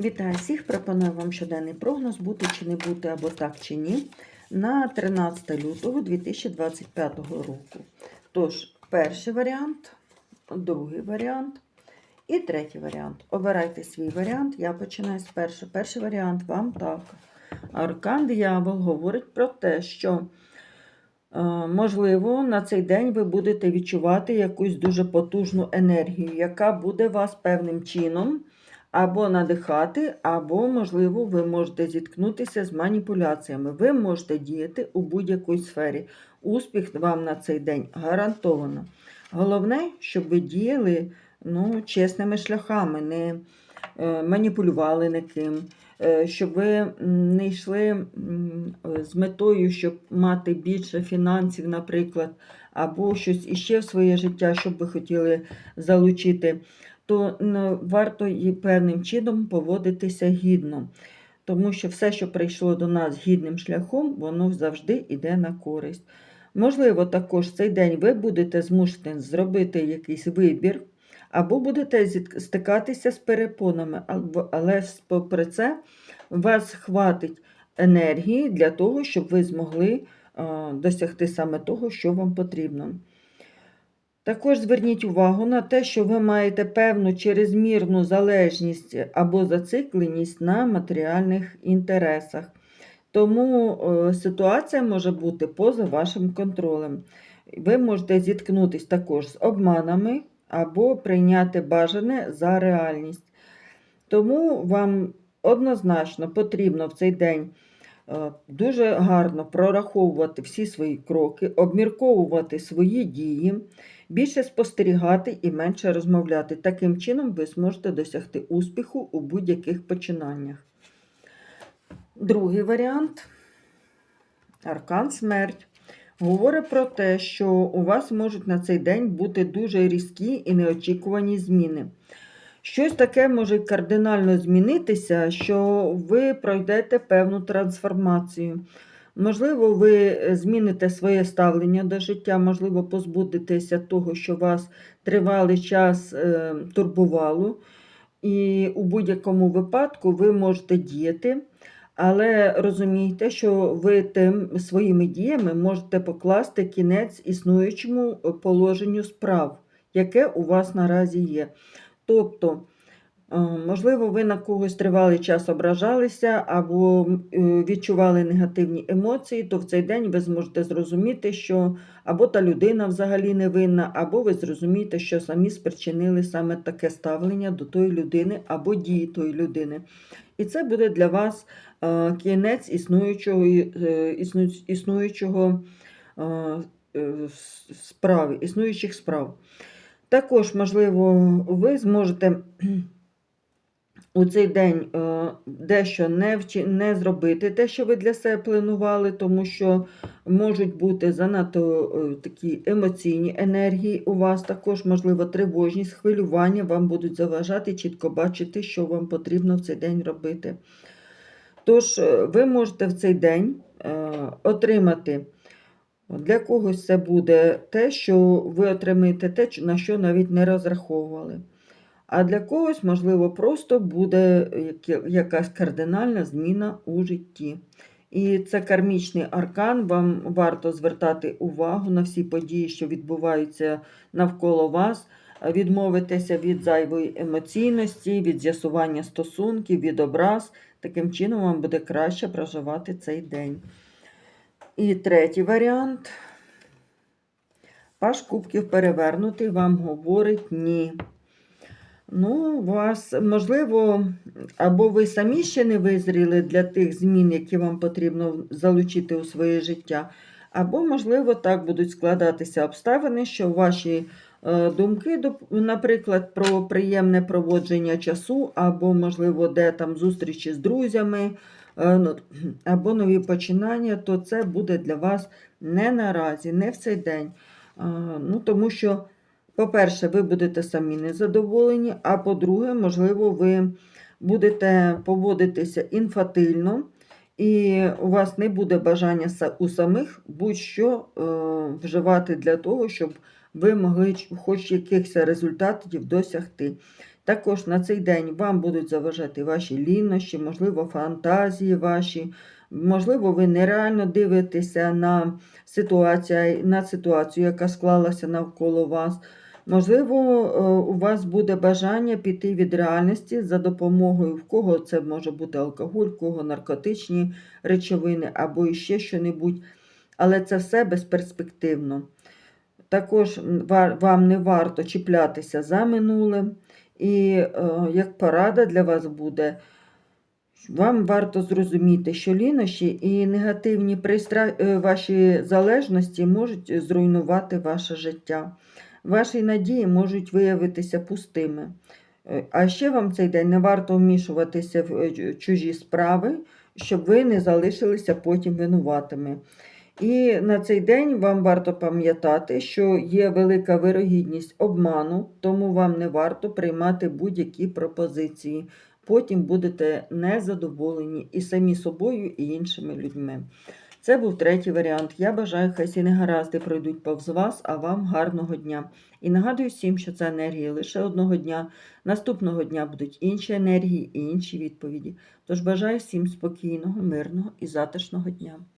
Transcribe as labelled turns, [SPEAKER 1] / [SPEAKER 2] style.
[SPEAKER 1] Вітаю всіх! Пропоную вам щоденний прогноз, бути чи не бути, або так чи ні, на 13 лютого 2025 року. Тож, перший варіант, другий варіант і третій варіант. Обирайте свій варіант. Я починаю з першого. Перший варіант вам так. Аркан диявол говорить про те, що, е, можливо, на цей день ви будете відчувати якусь дуже потужну енергію, яка буде вас певним чином або надихати, або, можливо, ви можете зіткнутися з маніпуляціями. Ви можете діяти у будь-якій сфері. Успіх вам на цей день гарантовано. Головне, щоб ви діяли ну, чесними шляхами, не е, маніпулювали ніким, е, щоб ви не йшли з метою, щоб мати більше фінансів, наприклад, або щось іще в своє життя, щоб ви хотіли залучити то варто і певним чином поводитися гідно. Тому що все, що прийшло до нас гідним шляхом, воно завжди йде на користь. Можливо, також цей день ви будете змушені зробити якийсь вибір, або будете стикатися з перепонами, але попри це вас хватить енергії для того, щоб ви змогли досягти саме того, що вам потрібно. Також зверніть увагу на те, що ви маєте певну чрезмірну залежність або зацикленість на матеріальних інтересах. Тому е, ситуація може бути поза вашим контролем. Ви можете зіткнутися також з обманами або прийняти бажане за реальність. Тому вам однозначно потрібно в цей день е, дуже гарно прораховувати всі свої кроки, обмірковувати свої дії, більше спостерігати і менше розмовляти. Таким чином ви зможете досягти успіху у будь-яких починаннях. Другий варіант аркан смерть. Говорить про те, що у вас можуть на цей день бути дуже різкі і неочікувані зміни. Щось таке може кардинально змінитися, що ви пройдете певну трансформацію. Можливо, ви е, зміните своє ставлення до життя, можливо, позбудетеся того, що вас тривалий час е, турбувало. І у будь-якому випадку ви можете діяти, але розумійте, що ви тим своїми діями можете покласти кінець існуючому е, положенню справ, яке у вас наразі є. Тобто, можливо, ви на когось тривалий час ображалися або е, відчували негативні емоції, то в цей день ви зможете зрозуміти, що або та людина взагалі не винна, або ви зрозумієте, що самі спричинили саме таке ставлення до тої людини або дії тої людини. І це буде для вас е, кінець існуючого, е, існуючого е, е, справи, існуючих справ. Також, можливо, ви зможете у цей день е, дещо не, вчи, не зробити те, що ви для себе планували, тому що можуть бути занадто е, такі емоційні енергії у вас, також, можливо, тривожність, хвилювання вам будуть заважати чітко бачити, що вам потрібно в цей день робити. Тож, е, ви можете в цей день отримати. Для когось це буде те, що ви отримаєте те, на що навіть не розраховували. А для когось, можливо, просто буде якась кардинальна зміна у житті. І це кармічний аркан. Вам варто звертати увагу на всі події, що відбуваються навколо вас, відмовитися від зайвої емоційності, від з'ясування стосунків, від образ. Таким чином вам буде краще проживати цей день. І третій варіант. Паш кубків перевернутий вам говорить ні. Ну, вас, можливо, або ви самі ще не визріли для тих змін, які вам потрібно залучити у своє життя, або, можливо, так будуть складатися обставини, що ваші е, думки, наприклад, про приємне проводження часу, або, можливо, де там зустрічі з друзями, е, ну, або нові починання, то це буде для вас не наразі, не в цей день. Е, Ну, тому що по-перше, ви будете самі незадоволені, а по-друге, можливо, ви будете поводитися інфатильно, і у вас не буде бажання у самих будь-що е, вживати для того, щоб ви могли хоч якихось результатів досягти. Також на цей день вам будуть заважати ваші лінощі, можливо, фантазії ваші. Можливо, ви нереально дивитеся на ситуацію, на ситуацію, яка склалася навколо вас. Можливо, е, у вас буде бажання піти від реальності за допомогою, в кого це може бути алкоголь, в кого наркотичні речовини або іще що-небудь. Але це все безперспективно. Також вам не варто чіплятися за минулим. І е, як порада для вас буде, вам варто зрозуміти, що лінощі і негативні пристра... е, ваші залежності можуть зруйнувати ваше життя. Ваші надії можуть виявитися пустими. Е, А ще вам цей день не варто вмішуватися в е, чужі справи, щоб ви не залишилися потім винуватими. І на цей день вам варто пам'ятати, що є велика вирогідність обману, тому вам не варто приймати будь-які пропозиції. Потім будете незадоволені і самі собою, і іншими людьми. Це був третій варіант. Я бажаю, хай всі негаразди пройдуть повз вас, а вам гарного дня. І нагадую всім, що це енергії лише одного дня. Наступного дня будуть інші енергії і інші відповіді. Тож бажаю всім спокійного, мирного і затишного дня.